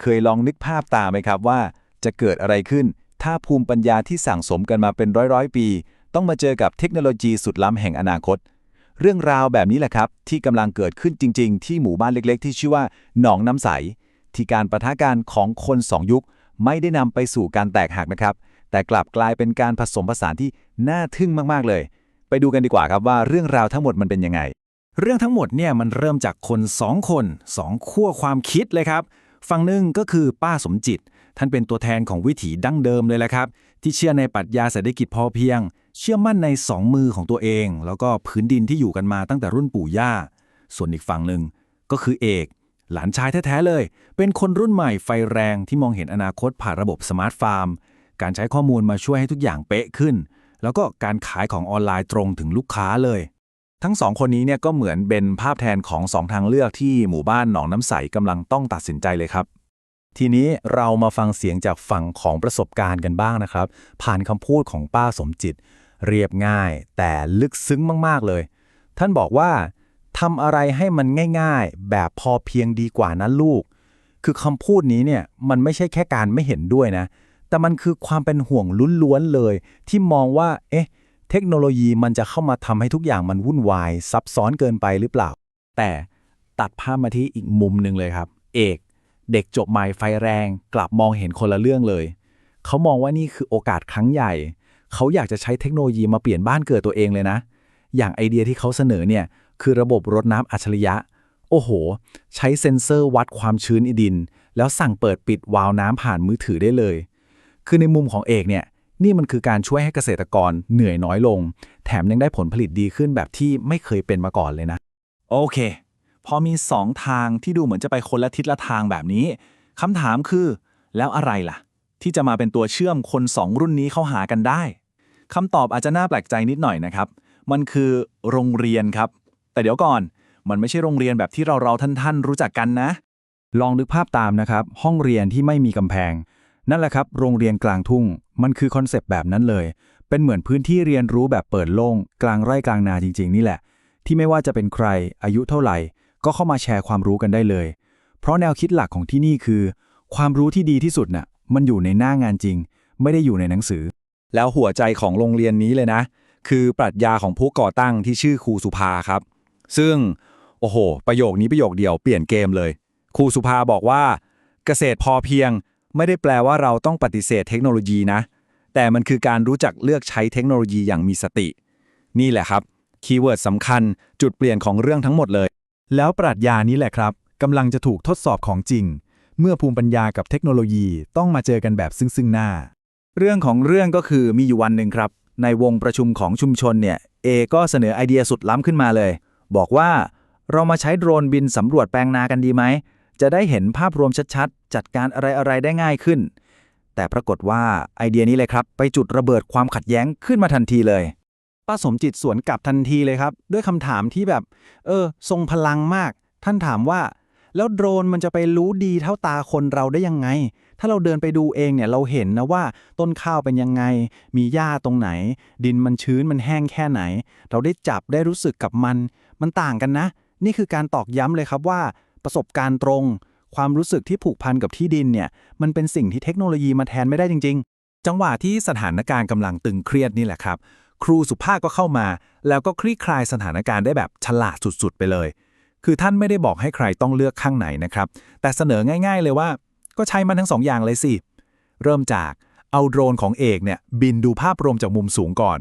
เคยลองนึกภาพตามไหมครับว่า จะเกิดอะไรขึ้น ถ้าภูมิปัญญาที่สั่งสมกันมาเป็นร้อยร้อยๆ ปี ต้องมาเจอกับเทคโนโลยีสุดล้ำแห่งอนาคต เรื่องราวแบบนี้แหละครับ ที่กำลังเกิดขึ้นจริง ๆ ที่หมู่บ้านเล็กๆ ที่ชื่อว่าหนองน้ำใส ที่การประทะกันของคนสองยุค ไม่ได้นำไปสู่การแตกหักนะครับ แต่กลับกลายเป็นการผสมผสานที่น่าทึ่งมากๆเลย ไปดูกันดีกว่าครับว่าเรื่องราวทั้งหมดมันเป็นยังไงเรื่องทั้งหมดเนี่ยมันเริ่มจากคนสองคนสองขั้วความคิดเลยครับ ฝั่งหนึ่งก็คือป้าสมจิต ท่านเป็นตัวแทนของวิถีดั้งเดิมเลยแหละครับ ที่เชื่อในปรัชญาเศรษฐกิจพอเพียง เชื่อมั่นในสองมือของตัวเอง แล้วก็พื้นดินที่อยู่กันมาตั้งแต่รุ่นปู่ย่า ส่วนอีกฝั่งหนึ่งก็คือเอก หลานชายแท้ๆเลย เป็นคนรุ่นใหม่ไฟแรงที่มองเห็นอนาคตผ่านระบบสมาร์ทฟาร์ม การใช้ข้อมูลมาช่วยให้ทุกอย่างเป๊ะขึ้น แล้วก็การขายของออนไลน์ตรงถึงลูกค้าเลย ทั้งสองคนนี้เนี่ยก็เหมือนเป็นภาพแทนของสองทางเลือกที่หมู่บ้านหนองน้ำใสกำลังต้องตัดสินใจเลยครับ ทีนี้เรามาฟังเสียงจากฝั่งของประสบการณ์กันบ้างนะครับ ผ่านคำพูดของป้าสมจิต เรียบง่าย แต่ลึกซึ้งมากๆเลย ท่านบอกว่าทำอะไรให้มันง่าย ๆ แบบพอเพียงดีกว่านะลูก คือคำพูดนี้เนี่ยมันไม่ใช่แค่การไม่เห็นด้วยนะ แต่มันคือความเป็นห่วงล้วนๆเลย ที่มองว่า เอ๊ะ เทคโนโลยีมันจะเข้ามาทำให้ทุกอย่างมันวุ่นวาย ซับซ้อนเกินไปหรือเปล่า แต่ตัดภาพมาที่อีกมุมหนึ่งเลยครับ เอก เด็กจบใหม่ไฟแรง กลับมองเห็นคนละเรื่องเลย เขามองว่านี่คือโอกาสครั้งใหญ่ เขาอยากจะใช้เทคโนโลยีมาเปลี่ยนบ้านเกิดตัวเองเลยนะ อย่างไอเดียที่เขาเสนอเนี่ยคือระบบรดน้ำอัจฉริยะ โอ้โห ใช้เซ็นเซอร์วัดความชื้นในดิน แล้วสั่งเปิดปิดวาล์วน้ำผ่านมือถือได้เลย คือในมุมของเอกเนี่ย นี่มันคือการช่วยให้เกษตรกรเหนื่อยน้อยลง แถมยังได้ผลผลิตดีขึ้นแบบที่ไม่เคยเป็นมาก่อนเลยนะ โอเค พอมีสองทางที่ดูเหมือนจะไปคนละทิศละทางแบบนี้คำถามคือ แล้วอะไรล่ะ ที่จะมาเป็นตัวเชื่อมคนสองรุ่นนี้เข้าหากันได้คำตอบอาจจะน่าแปลกใจนิดหน่อยนะครับ มันคือโรงเรียนครับ แต่เดี๋ยวก่อน มันไม่ใช่โรงเรียนแบบที่เราเราท่านท่านๆรู้จักกันนะ ลองนึกภาพตามนะครับ ห้องเรียนที่ไม่มีกำแพง นั่นแหละครับโรงเรียนกลางทุ่ง มันคือคอนเซปต์แบบนั้นเลย เป็นเหมือนพื้นที่เรียนรู้แบบเปิดโล่ง กลางไร่กลางนาจริง ๆ นี่แหละ ที่ไม่ว่าจะเป็นใครอายุเท่าไหร่ ก็เข้ามาแชร์ความรู้กันได้เลย เพราะแนวคิดหลักของที่นี่คือ ความรู้ที่ดีที่สุดน่ะมันอยู่ในหน้างานจริง ไม่ได้อยู่ในหนังสือ แล้วหัวใจของโรงเรียนนี้เลยนะ คือปรัชญาของผู้ก่อตั้งที่ชื่อครูสุภาครับ ซึ่งโอ้โห ประโยคนี้ประโยคเดียวเปลี่ยนเกมเลยครูสุภาบอกว่า เกษตรพอเพียง ไม่ได้แปลว่าเราต้องปฏิเสธเทคโนโลยีนะ แต่มันคือการรู้จักเลือกใช้เทคโนโลยีอย่างมีสติ นี่แหละครับ คีย์เวิร์ดสำคัญ จุดเปลี่ยนของเรื่องทั้งหมดเลย แล้วปรัชญานี้แหละครับกำลังจะถูกทดสอบของจริง เมื่อภูมิปัญญากับเทคโนโลยีต้องมาเจอกันแบบซึ่งซึ่งหน้า เรื่องของเรื่องก็คือมีอยู่วันหนึ่งครับ ในวงประชุมของชุมชนเนี่ยเอก็เสนอไอเดียสุดล้ำขึ้นมาเลย บอกว่าเรามาใช้โดรนบินสำรวจแปลงนากันดีไหม จะได้เห็นภาพรวมชัดๆ จัดการอะไรๆ ได้ง่ายขึ้น แต่ปรากฏว่าไอเดียนี้เลยครับ ไปจุดระเบิดความขัดแย้งขึ้นมาทันทีเลย ป้าสมจิตสวนกลับทันทีเลยครับ ด้วยคำถามที่แบบ เออ ทรงพลังมาก ท่านถามว่า แล้วโดรนมันจะไปรู้ดีเท่าตาคนเราได้ยังไง ถ้าเราเดินไปดูเองเนี่ยเราเห็นนะว่าต้นข้าวเป็นยังไง มีหญ้าตรงไหน ดินมันชื้นมันแห้งแค่ไหน เราได้จับได้รู้สึกกับมัน มันต่างกันนะ นี่คือการตอกย้ำเลยครับว่า ประสบการณ์ตรง ความรู้สึกที่ผูกพันกับที่ดินเนี่ย มันเป็นสิ่งที่เทคโนโลยีมาแทนไม่ได้จริง ๆ จังหวะที่สถานการณ์กำลังตึงเครียดนี่แหละครับ ครูสุภาพก็เข้ามา แล้วก็คลี่คลายสถานการณ์ได้แบบฉลาดสุดๆ ไปเลย คือท่านไม่ได้บอกให้ใครต้องเลือกข้างไหนนะครับ แต่เสนอง่าย ๆ เลยว่า ก็ใช้มันทั้งสองอย่างเลยสิ เริ่มจากเอาโดรนของเอกเนี่ยบินดูภาพรวมจากมุมสูงก่อน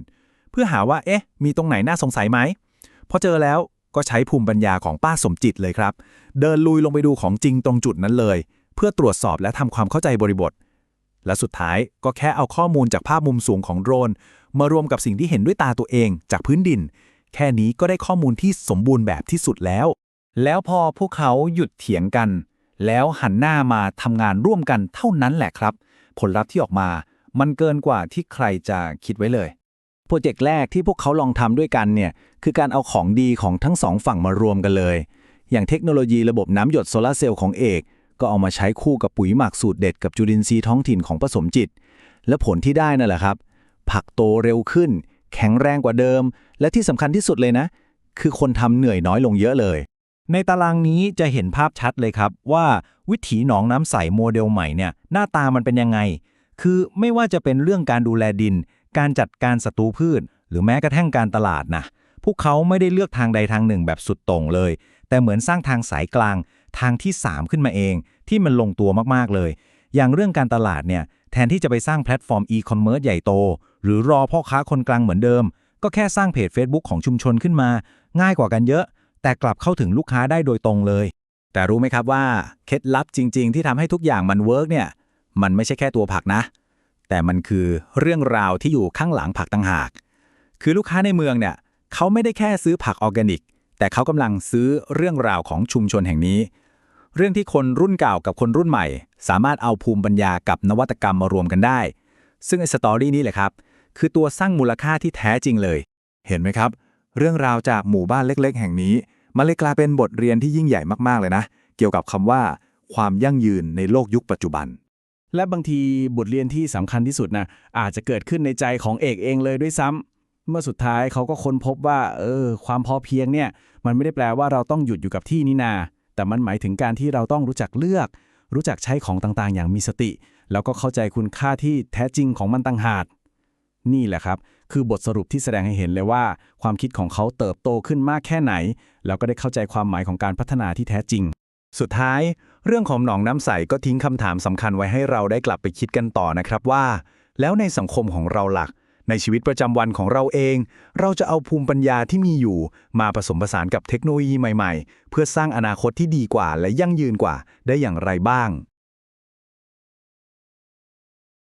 เพื่อหาว่าเอ๊ะมีตรงไหนน่าสงสัยไหมพอเจอแล้ว ก็ใช้ภูมิปัญญาของป้าสมจิตเลยครับ เดินลุยลงไปดูของจริงตรงจุดนั้นเลย เพื่อตรวจสอบและทำความเข้าใจบริบท และสุดท้ายก็แค่เอาข้อมูลจากภาพมุมสูงของโดรน มารวมกับสิ่งที่เห็นด้วยตาตัวเองจากพื้นดิน แค่นี้ก็ได้ข้อมูลที่สมบูรณ์แบบที่สุดแล้ว แล้วพอพวกเขาหยุดเถียงกัน แล้วหันหน้ามาทำงานร่วมกันเท่านั้นแหละครับ ผลลัพธ์ที่ออกมา มันเกินกว่าที่ใครจะคิดไว้เลย โปรเจกต์แรกที่พวกเขาลองทำด้วยกันเนี่ยคือการเอาของดีของทั้งสองฝั่งมารวมกันเลย อย่างเทคโนโลยีระบบน้ำหยดโซลาร์เซลล์ของเอก ก็เอามาใช้คู่กับปุ๋ยหมักสูตรเด็ดกับจุลินทรีย์ท้องถิ่นของผสมจิต และผลที่ได้นั่นแหละครับ ผักโตเร็วขึ้น แข็งแรงกว่าเดิม และที่สำคัญที่สุดเลยนะ คือคนทำเหนื่อยน้อยลงเยอะเลย ในตารางนี้จะเห็นภาพชัดเลยครับว่าวิถีหนองน้ำใสโมเดลใหม่เนี่ยหน้าตามันเป็นยังไง คือไม่ว่าจะเป็นเรื่องการดูแลดิน การจัดการศัตรูพืช หรือแม้กระทั่งการตลาดนะพวกเขาไม่ได้เลือกทางใดทางหนึ่งแบบสุดโต่งเลย แต่เหมือนสร้างทางสายกลาง ทางที่ 3 ขึ้นมาเอง ที่มันลงตัวมากๆเลย อย่างเรื่องการตลาดเนี่ยแทนที่จะไปสร้างแพลตฟอร์มอีคอมเมิร์ซใหญ่โต หรือรอพ่อค้าคนกลางเหมือนเดิม ก็แค่สร้างเพจ Facebook ของชุมชนขึ้นมา ง่ายกว่ากันเยอะ แต่กลับเข้าถึงลูกค้าได้โดยตรงเลย แต่รู้ไหมครับว่าเคล็ดลับจริง ๆ ที่ทำให้ทุกอย่างมันเวิร์กเนี่ยมันไม่ใช่แค่ตัวผักนะ แต่มันคือเรื่องราวที่อยู่ข้างหลังผักต่างหาก คือลูกค้าในเมืองเนี่ยเขาไม่ได้แค่ซื้อผักออร์แกนิก แต่เขากำลังซื้อเรื่องราวของชุมชนแห่งนี้ เรื่องที่คนรุ่นเก่ากับคนรุ่นใหม่ สามารถเอาภูมิปัญญากับนวัตกรรมมารวมกันได้ ซึ่งไอ้สตอรี่นี้แหละครับ คือตัวสร้างมูลค่าที่แท้จริงเลย เห็นไหมครับ เรื่องราวจากหมู่บ้านเล็ก ๆ แห่งนี้มันเลยกลายเป็นบทเรียนที่ยิ่งใหญ่มากๆเลยนะ เกี่ยวกับคำว่า ความยั่งยืนในโลกยุคปัจจุบัน และบางทีบทเรียนที่สำคัญที่สุดนะอาจจะเกิดขึ้นในใจของเอกเองเลยด้วยซ้ำเมื่อสุดท้ายเขาก็ค้นพบว่าเออความพอเพียงเนี่ยมันไม่ได้แปลว่าเราต้องหยุดอยู่กับที่นี่นา แต่มันหมายถึงการที่เราต้องรู้จักเลือก รู้จักใช้ของต่างๆ อย่างมีสติ แล้วก็เข้าใจคุณค่าที่แท้จริงของมันต่างหากนี่แหละครับ คือบทสรุปที่แสดงให้เห็นเลยว่า ความคิดของเขาเติบโตขึ้นมากแค่ไหน แล้วก็ได้เข้าใจความหมายของการพัฒนาที่แท้จริง สุดท้าย เรื่องของหนองน้ำใสก็ทิ้งคำถามสำคัญไว้ให้เราได้กลับไปคิดกันต่อนะครับว่า แล้วในสังคมของเราหลัก ในชีวิตประจำวันของเราเอง เราจะเอาภูมิปัญญาที่มีอยู่ มาผสมผสานกับเทคโนโลยีใหม่ ๆ เพื่อสร้างอนาคตที่ดีกว่าและยั่งยืนกว่าได้อย่างไรบ้าง